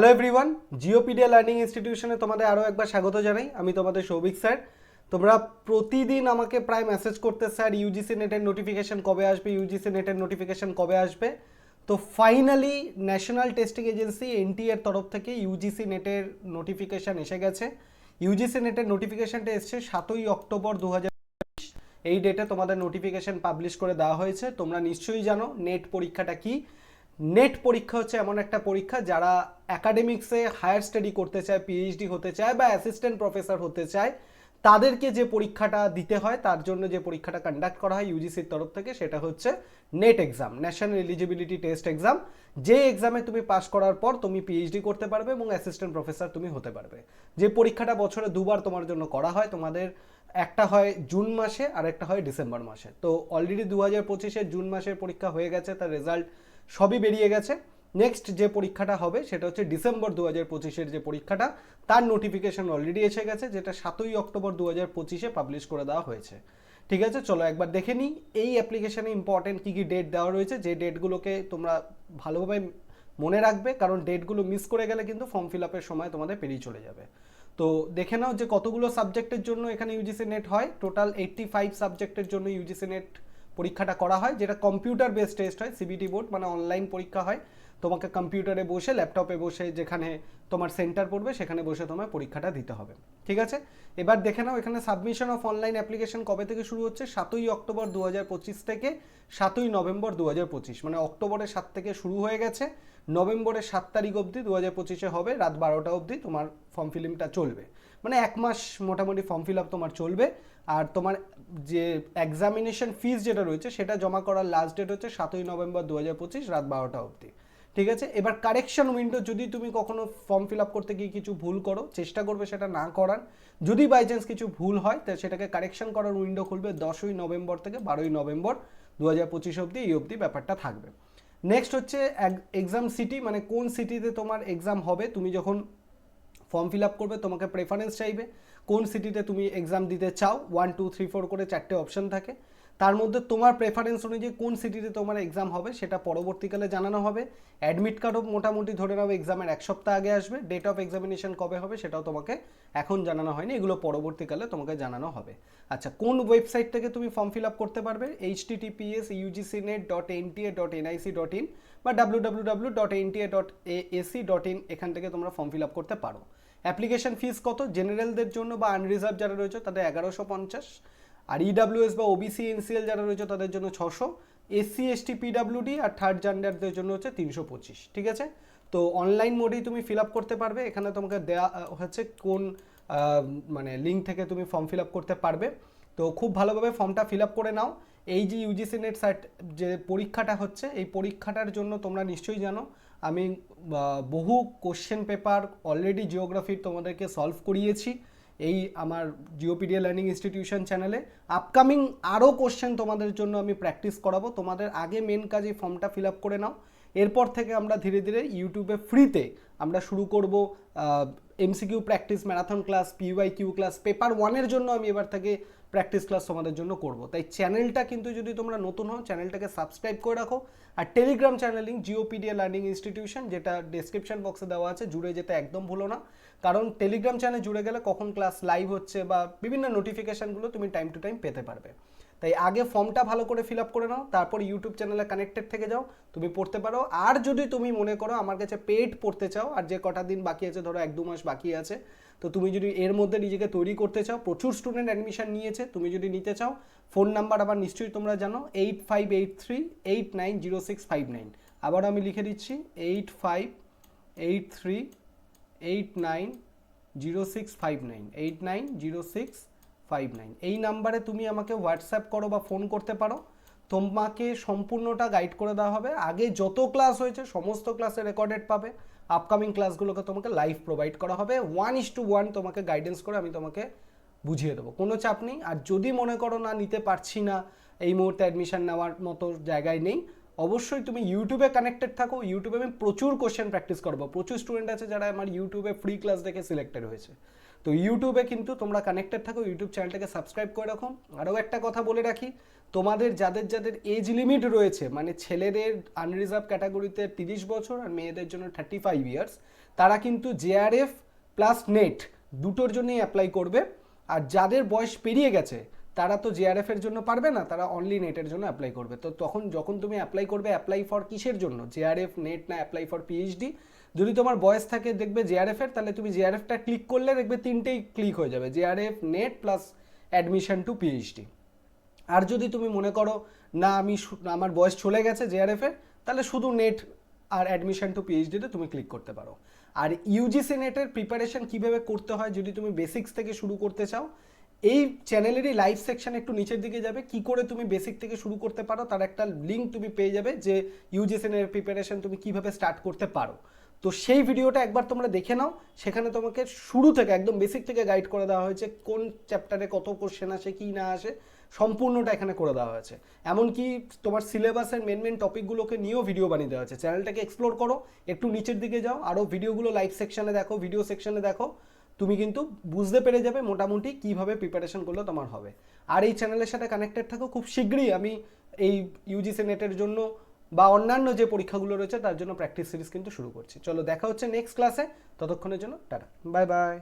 Hello everyone Geopedia learning ইনস্টিটিউশনে তোমাদের আরও একবার স্বাগত জানাই। আমি তোমাদের সৌভিক স্যার। তোমরা প্রতিদিন আমাকে প্রায় মেসেজ করতে স্যার ইউজিসি নেটের নোটিফিকেশান কবে আসবে ইউজিসি নেটের নোটিফিকেশন কবে আসবে? তো ফাইনালি ন্যাশনাল টেস্টিং এজেন্সি এনটি এর তরফ থেকে ইউজিসি নেটের নোটিফিকেশন এসে গেছে। ইউজিসি নেটের নোটিফিকেশানটা এসছে সাতই অক্টোবর দু এই ডেটে তোমাদের নোটিফিকেশন পাবলিশ করে দেওয়া হয়েছে। তোমরা নিশ্চয়ই জানো নেট পরীক্ষাটা কি। নেট পরীক্ষা হচ্ছে এমন একটা পরীক্ষা যারা একাডেমিক্সে হায়ার স্টাডি করতে চায় পিএইচডি হতে চায় বা অ্যাসিস্ট্যান্ট প্রফেসর হতে চায়, তাদেরকে যে পরীক্ষাটা দিতে হয়, তার জন্য যে পরীক্ষাটা কন্ডাক্ট করা হয় ইউজিসির তরফ থেকে সেটা হচ্ছে NET exam national eligibility test exam যে এক্সামে তুমি পাস করার পর তুমি পিএইচডি করতে পারবে এবং অ্যাসিস্ট্যান্ট প্রফেসর তুমি হতে পারবে। যে পরীক্ষাটা বছরে দুবার তোমার জন্য করা হয়, তোমাদের একটা হয় জুন মাসে আর একটা হয় ডিসেম্বর মাসে। তো অলরেডি দু হাজার পঁচিশের জুন মাসের পরীক্ষা হয়ে গেছে, তার রেজাল্ট সবই বেরিয়ে গেছে। নেক্সট যে পরীক্ষাটা হবে, সেটা হচ্ছে ডিসেম্বর দু হাজার পঁচিশের যে পরীক্ষাটা, তার নোটিফিকেশন অলরেডি এসে গেছে, যেটা সাতই অক্টোবর দু হাজার পঁচিশে পাবলিশ করে দেওয়া হয়েছে। ঠিক আছে? চলো একবার দেখে নিই, এই অ্যাপ্লিকেশনে ইম্পর্টেন্ট কী কী ডেট দেওয়া রয়েছে? যে ডেটগুলোকে তোমরা ভালোভাবে মনে রাখবে, কারণ ডেটগুলো মিস করে গেলে কিন্তু ফর্ম ফিল আপের সময় তোমাদের পেরিয়ে চলে যাবে। তো দেখে নাও যে কতগুলো সাবজেক্টের জন্য এখানে ইউজিসি নেট হয়। টোটাল এইট্টি ফাইভ সাবজেক্টের জন্য ইউজিসি নেট পরীক্ষাটা করা হয়, যেটা কম্পিউটার বেস টেস্ট হয় সিবিটি বোর্ড মানে অনলাইন পরীক্ষা হয়। তোমাকে কম্পিউটারে বসে ল্যাপটপে বসে, যেখানে তোমার সেন্টার পড়বে, সেখানে বসে তোমার পরীক্ষাটা দিতে হবে। ঠিক আছে? এবার দেখে নাও, এখানে সাবমিশন অফ অনলাইন অ্যাপ্লিকেশন কবে থেকে শুরু হচ্ছে? সাতই অক্টোবর দু হাজার পঁচিশ থেকে সাতই নভেম্বর দু হাজার পঁচিশ। মানে অক্টোবরের সাত থেকে শুরু হয়ে গেছে। নভেম্বরের সাত তারিখ অবধি দু হাজার পঁচিশে হবে, রাত বারোটা অবধি তোমার ফর্ম ফিলিংটা চলবে। মানে এক মাস মোটামুটি ফর্ম ফিল আপ তোমার চলবে। আর তোমার যে এক্সামিনেশন ফিস যেটা রয়েছে, সেটা জমা করার লাস্ট ডেট হচ্ছে সাতই নভেম্বর দু হাজার পঁচিশ রাত বারোটা অবধি। ঠিক আছে? এবার কারেকশন উইন্ডো যদি তুমি কখনো ফর্ম ফিল আপ করতে গিয়ে কিছু ভুল করো, চেষ্টা করবে সেটা না করার। যদি বাই চান্স কিছু ভুল হয়, তা সেটাকে কারেকশন করার উইন্ডো খুলবে দশই নভেম্বর থেকে বারোই নভেম্বর দু হাজার পঁচিশ অবধি, এই অবধি ব্যাপারটা থাকবে। নেক্সট হচ্ছে এক্সাম সিটি মানে কোন সিটিতে তোমার এক্সাম হবে, তুমি যখন ফর্ম ফিল আপ করবে, তোমাকে প্রেফারেন্স চাইবে, কোন সিটিতে তুমি এক্সাম দিতে চাও ওয়ান টু থ্রি ফোর করে চারটে অপশন থাকে। তার মধ্যে তোমার প্রেফারেন্স অনুযায়ী কোন সিটিতে তোমার এক্সাম হবে, সেটা পরবর্তীকালে জানানো হবে। অ্যাডমিট কার্ডও মোটামুটি ধরে নাও এক্সামের এক সপ্তাহ আগে আসবে। ডেট অফ এক্সামিনেশন কবে হবে সেটাও তোমাকে এখন জানানো হয়নি, এগুলো পরবর্তীকালে তোমাকে জানানো হবে। আচ্ছা কোন ওয়েবসাইট থেকে তুমি ফর্ম ফিল আপ করতে পারবে? H TTPS UGC NET dot N NTA dot NIC dot in বা W W W dot N NTA dot AC dot in এখান থেকে তোমরা ফর্ম ফিল আপ করতে পারো। অ্যাপ্লিকেশন ফিস কত? জেনারেলদের জন্য বা আনরিজার্ভ যারা রয়েছে, তাদের এগারোশো পঞ্চাশ। আর ইডাব্লিউএস বা ওবিসি এনসিএল যারা রয়েছে, তাদের জন্য ছশো। এসসি এসটি পিডাব্লিউডি আর থার্ড জেন্ডারদের জন্য হচ্ছে তিনশো পঁচিশ। ঠিক আছে? তো অনলাইন মোডেই তুমি ফিল আপ করতে পারবে। এখানে তোমাকে দেয়া হচ্ছে কোন মানে লিঙ্ক থেকে তুমি ফর্ম ফিল আপ করতে পারবে। তো খুব ভালোভাবে ফর্মটা ফিল আপ করে নাও। এই যে ইউজিসি নেট সার্ট যে পরীক্ষাটা হচ্ছে, এই পরীক্ষাটার জন্য তোমরা নিশ্চয়ই জানো আমি বহু কোশ্চেন পেপার অলরেডি জিওগ্রাফির তোমাদেরকে সলভ করিয়েছি এই আমার জিওপিডিয়া লার্নিং ইনস্টিটিউশন চ্যানেলে আপকামিং আরও কোশ্চেন তোমাদের জন্য আমি প্র্যাকটিস করাবো। তোমাদের আগে মেন কাজ ফর্মটা ফিল আপ করে নাও। এরপর থেকে আমরা ধীরে ধীরে ইউটিউবে ফ্রিতে আমরা শুরু করব MCQ practice marathon class PY Q class paper ওয়ানের জন্য আমি এবার থেকে প্র্যাকটিস ক্লাস তোমাদের জন্য করব। তাই চ্যানেলটা কিন্তু যদি তোমরা নতুন হও চ্যানেলটাকে সাবস্ক্রাইব করে রাখো আর Telegram channel link Geopedia learning institution যেটা ডেসক্রিপশন বক্সে দেওয়া আছে, জুড়ে যেতে একদম ভুলো না। কারণ টেলিগ্রাম চ্যানেল জুড়ে গেলে কখন ক্লাস লাইভ হচ্ছে বা বিভিন্ন নোটিফিকেশানগুলো তুমি টাইম টু টাইম পেতে পারবে। তাই আগে ফর্মটা ভালো করে ফিল আপ করে নাও, তারপর ইউটিউব চ্যানেলে কানেক্টেড থেকে যাও, তুমি পড়তে পারো। আর যদি তুমি মনে করো আমার কাছে পেড পড়তে চাও, আর যে কটা দিন বাকি আছে, ধরো এক দু মাস বাকি আছে, তো তুমি যদি এর মধ্যে নিজেকে তৈরি করতে চাও, প্রচুর স্টুডেন্ট অ্যাডমিশন নিয়েছে, তুমি যদি নিতে চাও ফোন নাম্বার আবার নিশ্চয়ই তোমরা জানো eight five eight three eight nine zero six five nine আবার আমি লিখে দিচ্ছি eight five eight three eight nine zero six five nine eight nine zero six five nine এই নাম্বারে তুমি আমাকে হোয়াটসঅ্যাপ করো বা ফোন করতে পারো। তোমাকে সম্পূর্ণটা গাইড করে দেওয়া হবে। আগে যত ক্লাস হয়েছে, সমস্ত ক্লাসে রেকর্ডেড পাবে। আপকামিং ক্লাসগুলোকে তোমাকে লাইভ প্রোভাইড করা হবে। ওয়ান ইস টু ওয়ান তোমাকে গাইডেন্স করে আমি তোমাকে বুঝিয়ে দেবো। কোনো চাপ নেই। আর যদি মনে করো না, নিতে পারছি না, এই মুহূর্তে অ্যাডমিশন নেওয়ার মতো জায়গায় নেই, অবশ্যই তুমি ইউটিউবে কানেক্টেড থাকো। ইউটিউবে আমি প্রচুর কোশ্চেন প্র্যাকটিস করব। প্রচুর স্টুডেন্ট আছে যারা আমার ইউটিউবে ফ্রি ক্লাস দেখে সিলেক্টেড হয়েছে। তো ইউটিউবে কিন্তু তোমরা কানেক্টেড থাকো ইউটিউব চ্যানেলটাকে সাবস্ক্রাইব করে রাখো। আরও একটা কথা বলে রাখি, তোমাদের যাদের যাদের এজ লিমিট রয়েছে মানে ছেলেদের আনরিজার্ভ ক্যাটাগরিতে তিরিশ বছর আর মেয়েদের জন্য থার্টি ফাইভ ইয়ার্স তারা কিন্তু জেআরএফ প্লাস নেট দুটোর জন্যই অ্যাপ্লাই করবে। আর যাদের বয়স পেরিয়ে গেছে তারা তো জেআরএফ এর জন্য পারবে না, তারা অনলি নেটের জন্য অ্যাপ্লাই করবে। তো তখন যখন তুমি অ্যাপ্লাই করবে অ্যাপ্লাই ফর কিসের জন্য? জেআরএফ নেট না অ্যাপ্লাই ফর পিএইচডি যদি তোমার বয়স থাকে, দেখবে জেআরএফ এর, তাহলে তুমি জেআরএফটা ক্লিক করলে দেখবে তিনটেই ক্লিক হয়ে যাবে JRF NET plus admission to PhD আর যদি তুমি মনে করো, না, আমি আমার বয়স চলে গেছে জেআরএফ এর, তাহলে শুধু নেট আর অ্যাডমিশন টু পিএইচডিতে তুমি ক্লিক করতে পারো। আর ইউজিসি নেটের প্রিপারেশন কীভাবে করতে হয়, যদি তুমি বেসিক্স থেকে শুরু করতে চাও এই চ্যানেলেরই লাইভ সেকশন একটু নিচের দিকে যাবে। কি করে তুমি বেসিক থেকে শুরু করতে পারো, তার একটা লিঙ্ক তুমি পেয়ে যাবে যে ইউজিসি নেটের প্রিপারেশন তুমি কীভাবে স্টার্ট করতে পারো। তো সেই ভিডিওটা একবার তোমরা দেখে নাও, সেখানে তোমাকে শুরু থেকে একদম বেসিক থেকে গাইড করে দেওয়া হয়েছে কোন চ্যাপ্টারে কত কোশ্চেন আসে, কি না আসে, সম্পূর্ণটা এখানে করে দেওয়া হয়েছে। এমনকি তোমার সিলেবাসের মেন মেন টপিকগুলোকে নিয়েও ভিডিও বানিয়ে দেওয়া হয়েছে। চ্যানেলটাকে এক্সপ্লোর করো, একটু নিচের দিকে যাও আরও ভিডিওগুলো লাইভ সেকশনে দেখো ভিডিও সেকশনে দেখো। তুমি কিন্তু বুঝতে পেরে যাবে মোটামুটি কীভাবে প্রিপারেশন করলে তোমার হবে। আর এই চ্যানেলের সাথে কানেক্টেড থাকো খুব শীঘ্রই। আমি এই ইউজিসি নেটের জন্য বা অন্যান্য যে পরীক্ষাগুলো রয়েছে তার জন্য প্র্যাকটিস সিরিজ কিন্তু শুরু করছি। চলো দেখা হচ্ছে নেক্সট ক্লাসে ততক্ষণের জন্য টাটা। Bye bye